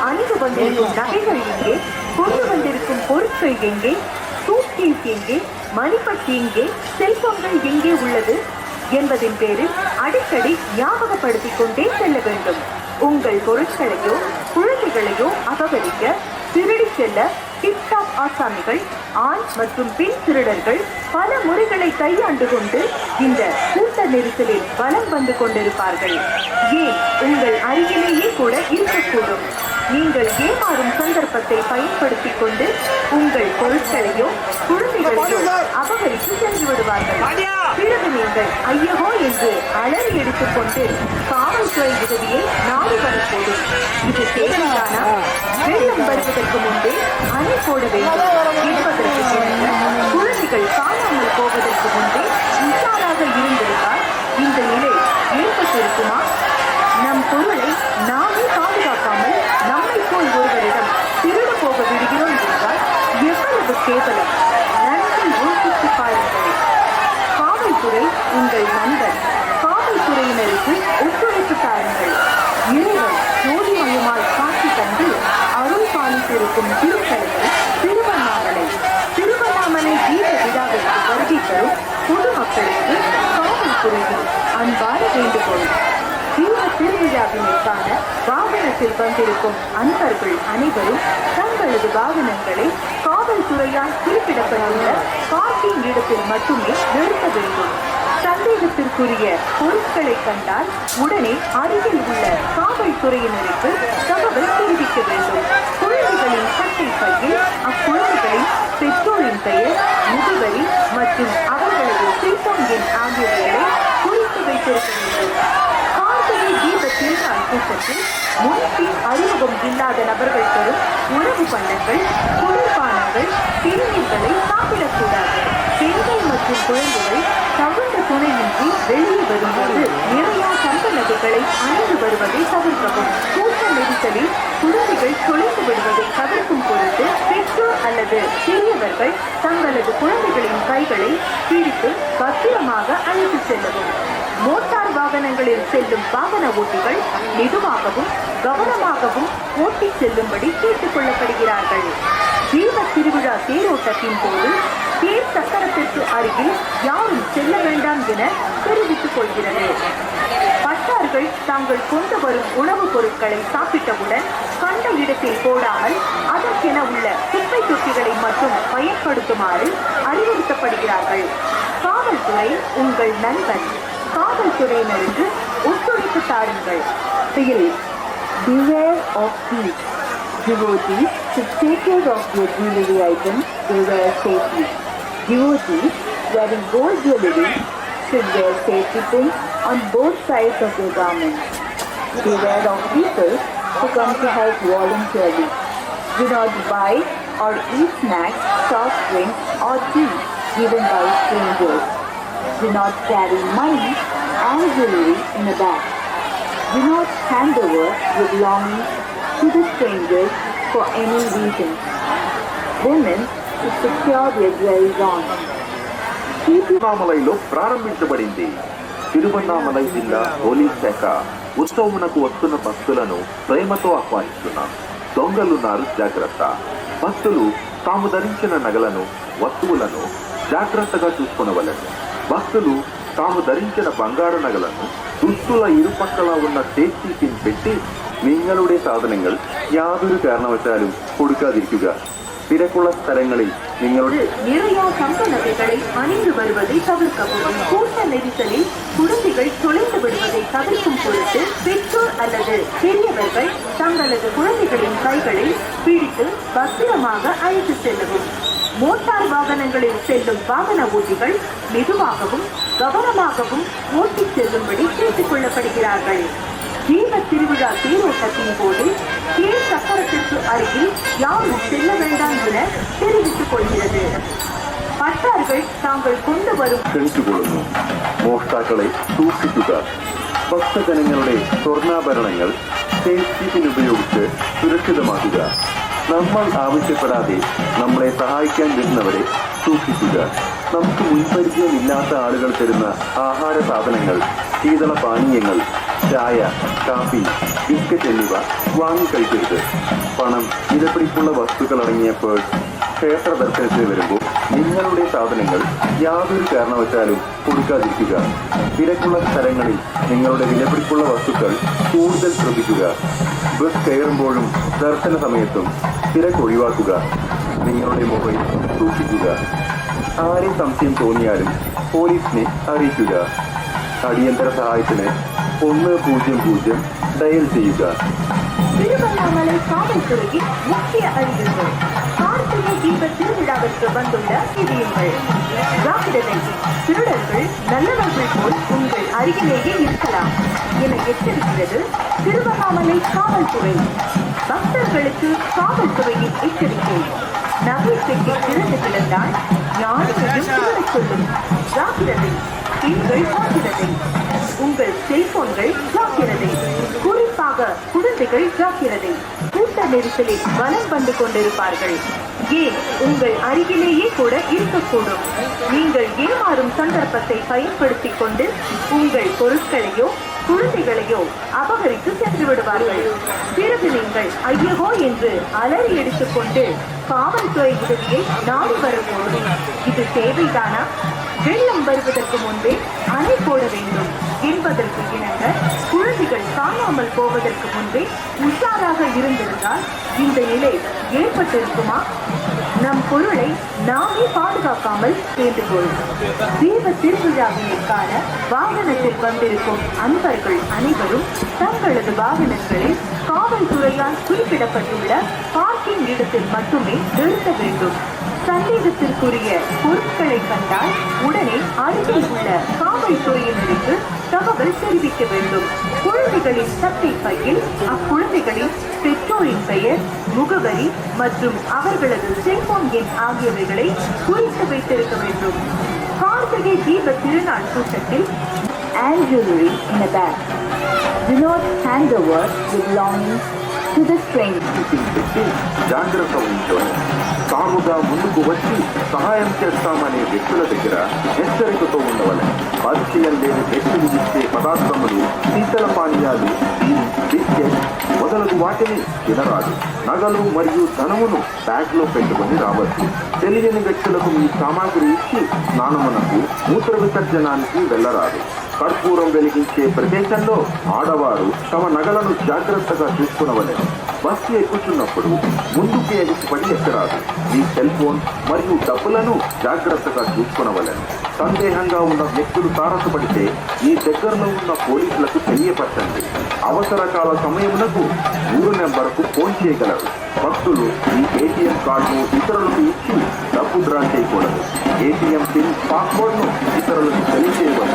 அணிந்து வந்திருக்கும் நகைகள் எங்கே? கொண்டு வந்திருக்கும் பொருட்கள் எங்கே? சூட்கேஸ் எங்கே? மணிப்பட்டி எங்கே? செல்போன்கள் எங்கே உள்ளது? என்பதின் பேரில் அடிக்கடி ஞாபகப்படுத்திக் கொண்டே செல்ல வேண்டும். உங்கள் பொருட்களையோ குழந்தைகளையோ அபகரிக்க திருடி செல்ல டிப்டாப் ஆசாமிகள் ஆண் மற்றும் பெண் திருடர்கள் பல முறைகளை கையாண்டு கொண்டு இந்த கூட்ட நெரிசலில் வலம் வந்து கொண்டிருப்பார்கள். ஏன்? உங்கள் அருகிலேயே கூட இருக்கக்கூடும். நீங்கள் ஏமாறும் சந்தர்ப்பத்தை பயன்படுத்திக் கொண்டு உங்கள் பொருட்களையோ குழந்தைகளையோ அபகரித்து சென்று விடுவார்கள். பிறகு நீங்கள் ஐயகோ என்று அலறி எடுத்துக்கொண்டு காவல்துறை உதவியை நாடி வரக்கூடும் இது தேவைதானா வெள்ளம் வருவதற்கு முன்பே அணை போட வேண்டும். என்பதற்கு குழந்தைகள் காணாமல் போவதற்கு முன்பே உஷாராக இருந்திருந்தால் இந்த நிலை ஏற்பட்டிருக்குமா? நம் பொருளை நாமே எவ்வளவு நன்கு யோசித்து பாருங்கள். காவல்துறை உங்கள் நண்பன் காவல்துறையினருக்கு ஒத்துழைப்பு தாருங்கள். இறைவன் ஜோதிமயமாய் காட்சி தந்து அருள் பாலித்திருக்கும் திருத்தலங்கள் திருவண்ணாமலை. திருவண்ணாமலை தீப விழாவிற்கு வருகை தரும் பொதுமக்களுக்கு காவல்துறையின் அன்பான வேண்டுகோள். தீப திருவிழாவினை காண வாகனத்தில் வந்திருக்கும் அன்பர்கள் அனைவரும் தங்களது வாகனங்களை காவல்துறையால் குறிப்பிடப்பட்டுள்ள பார்க்கிங் இடத்தில் மட்டுமே நிறுத்த வேண்டும். சந்தேகத்திற்குரிய பொருட்களை கண்டால் உடனே அருகில் உள்ள காவல்துறையினருக்கு தகவல் தெரிவிக்க வேண்டும். குழந்தைகளின் சட்டை பையில் அக்குழந்தைகளின் பெற்றோரின் பெயர் முகவரி மற்றும் அவர்களது செல்போன் எண் ஆகியவைகளை குறித்து வைத்திருக்க வேண்டும். கார்த்திகை தீப திருநாள் கூட்டத்தில் முன்பின் அறிமுகம் இல்லாத நபர்கள் தரும் உணவு பண்டங்கள் குளிர்பானங்கள் தேநீர்களை சாப்பிடக்கூடாது. பெண்கள் மற்றும் குழந்தைகள் தகுந்த துணையின்றி வெளியே வரும்போது நிறைய சந்த நகைகளை அணிந்து வருவதை தவிர்க்கவும். கூட்ட நெரிசலில் குழந்தைகள் தொலைந்து விடுவதை தவிர்க்கும் பொருட்டு பெற்றோர் அல்லது பெரியவர்கள் தங்களது குழந்தைகளின் கைகளை பிடித்து பத்திரமாக அழைத்து செல்லவும். மோட்டார் வாகனங்களில் செல்லும் வாகன ஓட்டிகள் மெதுவாகவும் கவனமாகவும் ஓட்டி செல்லும்படி கேட்டுக் கொள்ளப்படுகிறார்கள். தீப திருவிழா தேரோட்டத்தின் போது தேர் சக்கரத்திற்கு அருகில் யாரும் செல்ல வேண்டாம் என தெரிவித்துக் கொள்கிறது. பட்டார்கள் தாங்கள் கொண்டு வரும் உணவுப் பொருட்களை சாப்பிட்டவுடன் கண்ட இடத்தில் போடாமல் அதற்கென உள்ள குப்பை தொட்டிகளை மட்டும் பயன்படுத்துமாறு அறிவுறுத்தப்படுகிறார்கள். காவல்துறை உங்கள் நண்பன் காவல்துறையினருக்கு ஒத்துழைப்பு தாருங்கள். Spirit, beware of. Devotees should take care of their jewelry items they wear safely. Devotees wearing gold jewelry should wear safety pins on both sides of their garments. Beware of people who come to help voluntarily. Do not buy or eat snacks, soft drinks or tea given by strangers. Do not carry money and jewelry in a bag. Do not hand over your belongings to the strangers for any reason. Women should secure their jewelry on. Keep your తిరువన్నామలైలో ప్రారంభించబడింది తిరువన్నామలై జిల్లా police శాఖ ఉత్సవమునకు వస్తున్న భక్తులను ప్రేమతో ఆహ్వానిస్తున్నాం దొంగలున్నారు జాగ్రత్త భక్తులు తాము ధరించిన నగలను వస్తువులను జాగ్రత్తగా చూసుకునవలను భక్తులు తాము ధరించిన బంగారు నగలను దుస్తుల ഇരുപക്കല ఉన్న സേഫ്റ്റി പിൻ പെട്ടി നിങ്ങളുടെ സാധനങ്ങൾ യാതൊരു കാരണവശാലും കൊടുക്കാതിരിക്കുക തിരക്കുള്ള സ്ഥലങ്ങളിൽ നിങ്ങളുടെ நிறைய தங்க நகைகளை அணிந்து வருவதை தவிர்க்கவும் கூட்ட நெரிசலில் குழந்தைகள் தொலைந்து விடுவதை தவிர்க்கும் பொருட்டு பெற்றோர் அல்லது பெரியவர்கள் தங்களது குழந்தைகளின் கைகளை பிடித்து பத்திரமாக அழைத்து செல்லவும் மோட்டார் வாகனங்களில் செல்லும் வாகன ஓட்டிகள் மெதுவாகவும் கவனமாகவும் ஓட்டிச் செல்லும்படி கேட்டுக் கொள்ளப்படுகிறார்கள் தீப திருவிழா தேரோட்டத்தின் போது தேர் சக்கரத்திற்கு அருகில் யாரும் செல்ல வேண்டாம் என தெரிவித்துக் கொள்கிறது பட்டார்கள் தாங்கள் கொண்டு வரும் ക്ഷണിച്ചുകൊള്ളുന്നു മോഷ്ടാക്കളെ സൂക്ഷിക്കുക ഭക്തജനങ്ങളുടെ സ്വർണ്ണാഭരണങ്ങൾ സേഫ്റ്റിന് ഉപയോഗിച്ച് സുരക്ഷിതമാക്കുക നമ്മൾ ആവശ്യപ്പെടാതെ നമ്മളെ സഹായിക്കാൻ വരുന്നവരെ സൂക്ഷിക്കുക നമുക്ക് മുൻപരിചയമില്ലാത്ത ആളുകൾ തരുന്ന ആഹാര സാധനങ്ങൾ ശീതള പാനീയങ്ങൾ ചായ കാപ്പി ബിസ്ക്കറ്റ് എന്നിവ വാങ്ങിക്കഴിക്കരുത് പണം വിലപിടിപ്പുള്ള വസ്തുക്കൾ അടങ്ങിയ പേഴ്സ് ക്ഷേത്ര ദർശനത്തിന് വരുമ്പോൾ നിങ്ങളുടെ സാധനങ്ങൾ യാതൊരു കാരണവശാലും കൊടുക്കാതിരിക്കുക. തിരക്കുള്ള സ്ഥലങ്ങളിൽ നിങ്ങളുടെ വിലപിടിപ്പുള്ള വസ്തുക്കൾ കൂടുതൽ ശ്രദ്ധിക്കുക. ബസ് കയറുമ്പോഴും ദർശന സമയത്തും തിരക്ക് ഒഴിവാക്കുക. നിങ്ങളുടെ മൊബൈൽ സൂക്ഷിക്കുക. ആരെ സംശയം തോന്നിയാലും പോലീസിനെ അറിയിക്കുക അടിയന്തര സഹായത്തിന് ഒന്ന് പൂജ്യം പൂജ്യം ഡയൽ ചെയ്യുക திருவண்ணாமலை காவல்துறையின் முக்கிய அறிவிப்பு கார்த்திகை தீப திருவிழாவிற்கு வந்துள்ள விதியுங்கள் ஜாக்கிரதை திருடர்கள் நல்லவர்கள் போல் உங்கள் அருகிலேயே இருக்கலாம் என எச்சரிக்கிறது திருவண்ணாமலை காவல்துறை பக்தர்களுக்கு காவல்துறையின் எச்சரிக்கை நகை பெட்டி திறந்து கிடந்தால் பெண்கள் உங்கள் செல்போன்கள் குறிப்பாக குழந்தைகள் ஜாக்கிரதை. கூட்ட நெரிசலில் வலம் வந்து கொண்டிருப்பார்கள். ஏன்? உங்கள் அருகிலேயே கூட இருக்கக்கூடும். நீங்கள் ஏமாறும் சந்தர்ப்பத்தை பயன்படுத்திக் கொண்டு உங்கள் பொருட்களையோ குழந்தைகளையோ அபகரித்து சென்று விடுவார்கள் பிறகு நீங்கள் ஐயகோ என்று அலறி எடுத்துக்கொண்டு காவல்துறை உதவியை நாடி வரும்போது இது தேவைதானா? வெள்ளம் வருவதற்கு முன்பே அணை போட வேண்டும். என்பதற்கு இணங்க குழந்தைகள் காணாமல் போவதற்கு முன்பே உஷாராக இருந்திருந்தால் இந்த நிலை ஏற்பட்டிருக்குமா? நம் பொருளை நாமே பாதுகாக்காமல் வேண்டுகோள் தீப திருவிழாவினை காண வாகனத்தில் வந்திருக்கும் அன்பர்கள் அனைவரும் தங்களது வாகனங்களில் காவல்துறையால் குறிப்பிடப்பட்டுள்ள பார்க்கிங் இடத்தில் மட்டுமே நிறுத்த வேண்டும். சந்தேகத்திற்குரிய பொருட்களை கண்டால் உடனே அருகில் உள்ள காவல்துறையினருக்கு தகவல் தெரிவிக்க வேண்டும் குழந்தைகளின் சட்டை பையில் அக்குழந்தைகளின் பெற்றோரின் பெயர் முகவரி மற்றும் அவர்களது செல்போன் எண் ஆகியவைகளை குறித்து வைத்திருக்க வேண்டும் கார்த்திகை தீப திருநாள் கூட்டத்தில் and jewelry in a bag. Do not hand over your belongings. పెట్టి జాగ్రత్త ఉంచుకొని తాముగా ముందుకు వచ్చి సహాయం చేస్తామనే వ్యక్తుల దగ్గర హెచ్చరికతో ఉండవలెను పరిచయం లేని వ్యక్తులు ఇచ్చే పదార్థములు శీతల పానీయాలు బిస్కెట్ మొదలగు వాటిని తినరాదు. నగలు మరియు ధనమును బ్యాగ్లో పెట్టుకొని రావచ్చు. తెలియని వ్యక్తులకు మీ సామాగ్రి ఇచ్చి స్నానమునకు మూత్ర విసర్జనానికి వెళ్ళరాదు. కర్పూరం వెలిగించే ప్రదేశంలో ఆడవారు తమ నగలను జాగ్రత్తగా చూసుకునవలెను బస్సు ఎక్కుతున్నప్పుడు ముందుకి ఎగిసిపడి ఎక్కరాదు. మీ సెల్ ఫోన్ మరియు డబ్బులను జాగ్రత్తగా చూసుకునవలను సందేహంగా ఉన్న వ్యక్తులు తారసపడితే మీ దగ్గరలో ఉన్న పోలీసులకు తెలియపరచండి. అవసరకాల సమయమునకు ఊరు నెంబర్కు ఫోన్ చేయగలరు. భక్తులు ఈ ఏటీఎం కార్డును ఇతరులకు ఇచ్చి డబ్బు డ్రా చేయకూడదు. ఏటీఎం పిన్ పాస్వర్డ్ను ఇతరులకు తెలియజేయవద్దు